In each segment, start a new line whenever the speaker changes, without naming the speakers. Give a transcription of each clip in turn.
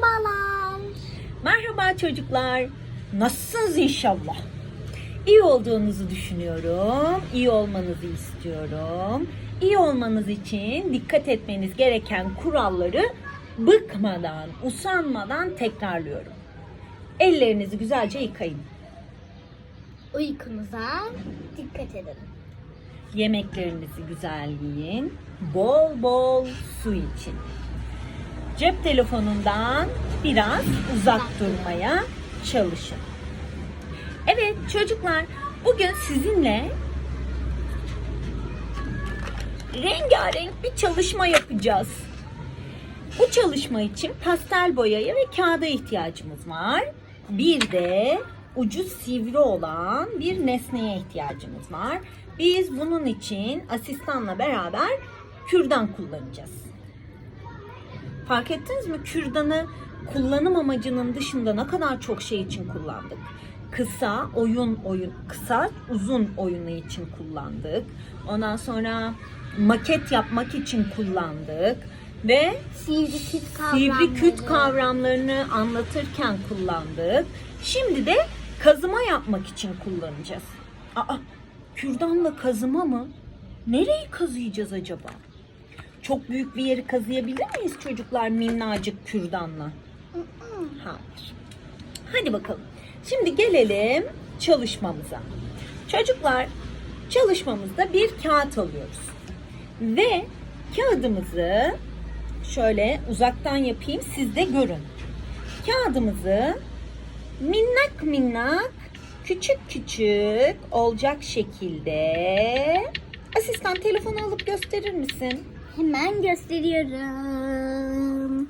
Merhabalar.
Merhaba çocuklar. Nasılsınız inşallah? İyi olduğunuzu düşünüyorum. İyi olmanızı istiyorum. İyi olmanız için dikkat etmeniz gereken kuralları bıkmadan, usanmadan tekrarlıyorum. Ellerinizi güzelce yıkayın.
Uykunuza dikkat edin.
Yemeklerinizi güzel yiyin. Bol bol su için. Cep telefonundan biraz uzak durmaya çalışın. Evet çocuklar bugün sizinle rengarenk bir çalışma yapacağız. Bu çalışma için pastel boyaya ve kağıda ihtiyacımız var. Bir de ucu sivri olan bir nesneye ihtiyacımız var. Biz bunun için asistanla beraber kürdan kullanacağız. Fark ettiniz mi? Kürdanı kullanım amacının dışında ne kadar çok şey için kullandık. Kısa oyun oyun kısa uzun oyunu için kullandık. Ondan sonra maket yapmak için kullandık ve
Sivri küt kavramları.
sivri küt kavramlarını anlatırken kullandık. Şimdi de kazıma yapmak için kullanacağız. Aa, kürdanla kazıma mı? Nereyi kazıyacağız acaba? Çok büyük bir yeri kazıyabilir miyiz çocuklar minnacık kürdanla? Hayır. Hadi bakalım. Şimdi gelelim çalışmamıza. Çocuklar çalışmamızda bir kağıt alıyoruz. Ve kağıdımızı şöyle uzaktan yapayım siz de görün. Kağıdımızı minnak minnak küçük küçük olacak şekilde asistan telefonu alıp gösterir misin?
Hemen gösteriyorum.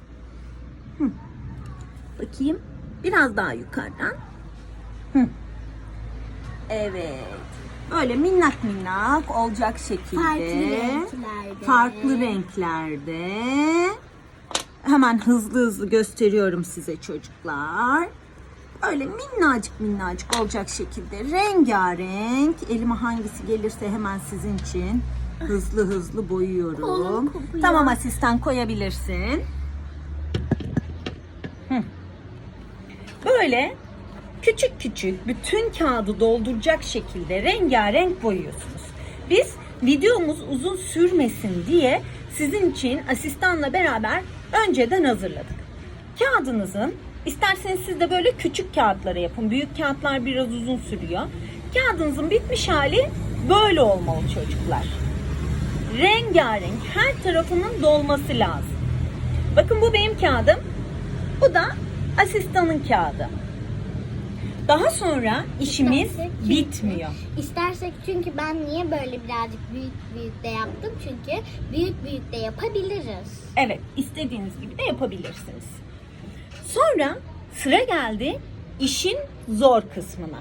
Bakayım. Biraz daha yukarıdan. Hı. Evet. Böyle minnak minnak olacak şekilde.
Farklı renklerde.
Farklı renklerde. Hemen hızlı hızlı gösteriyorum size çocuklar. Öyle minnacık minnacık olacak şekilde rengarenk. Elime hangisi gelirse hemen sizin için hızlı hızlı boyuyorum. Tamam asistan koyabilirsin. Hı. Böyle küçük küçük bütün kağıdı dolduracak şekilde rengarenk boyuyorsunuz. Biz videomuz uzun sürmesin diye sizin için asistanla beraber önceden hazırladık. Kağıdınızın isterseniz siz de böyle küçük kağıtlara yapın. Büyük kağıtlar biraz uzun sürüyor. Kağıdınızın bitmiş hali böyle olmalı çocuklar. Rengarenk her tarafının dolması lazım. Bakın bu benim kağıdım. Bu da asistanın kağıdı. Daha sonra işimiz
İstersek çünkü-
bitmiyor.
İstersek çünkü ben niye böyle birazcık büyük büyük de yaptım? Çünkü büyük büyük de yapabiliriz.
Evet, istediğiniz gibi de yapabilirsiniz. Sonra sıra geldi işin zor kısmına.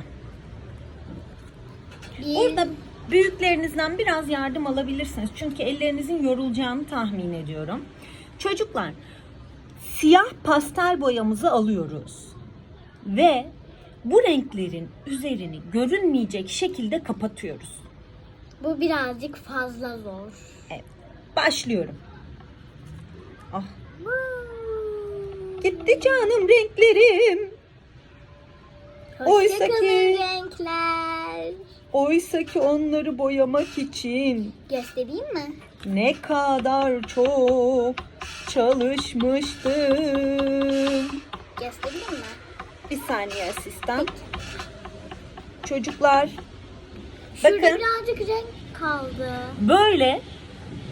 Bir,
Burada büyüklerinizden biraz yardım alabilirsiniz. Çünkü ellerinizin yorulacağını tahmin ediyorum. Çocuklar, siyah pastel boyamızı alıyoruz. Ve bu renklerin üzerini görünmeyecek şekilde kapatıyoruz.
bu birazcık fazla zor.
Evet, başlıyorum. Ah, gitti canım renklerim. Oysa
Hoşçakalın
ki-
renkler.
Oysa ki onları boyamak için
Göstereyim mi?
ne kadar çok çalışmıştım.
Göstereyim mi?
Bir saniye asistan. Çocuklar
Şurada
Bakın.
birazcık renk kaldı.
böyle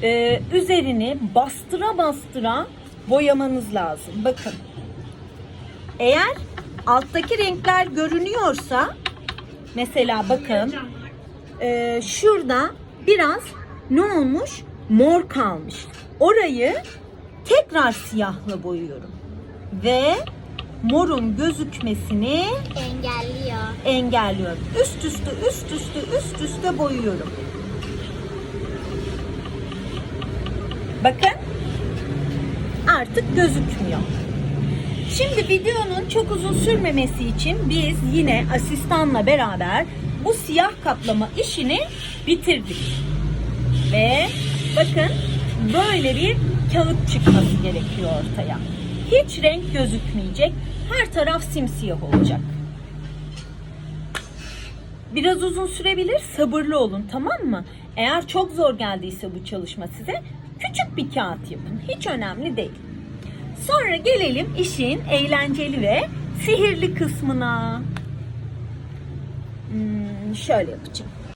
e, üzerini bastıra bastıra boyamanız lazım. Bakın. Eğer alttaki renkler görünüyorsa mesela bakın e, şurada biraz ne olmuş? Mor kalmış. Orayı tekrar siyahla boyuyorum. Ve morun gözükmesini
Engelliyor.
engelliyorum. Üst üste üst üste üst üste boyuyorum. Bakın artık gözükmüyor. Şimdi videonun çok uzun sürmemesi için biz yine asistanla beraber bu siyah kaplama işini bitirdik. Ve bakın böyle bir kağıt çıkması gerekiyor ortaya. Hiç renk gözükmeyecek. Her taraf simsiyah olacak. Biraz uzun sürebilir, sabırlı olun tamam mı? Eğer çok zor geldiyse bu çalışma size, küçük bir kağıt yapın. Hiç önemli değil. Sonra gelelim işin eğlenceli ve sihirli kısmına. Hmm, şöyle yapacağım.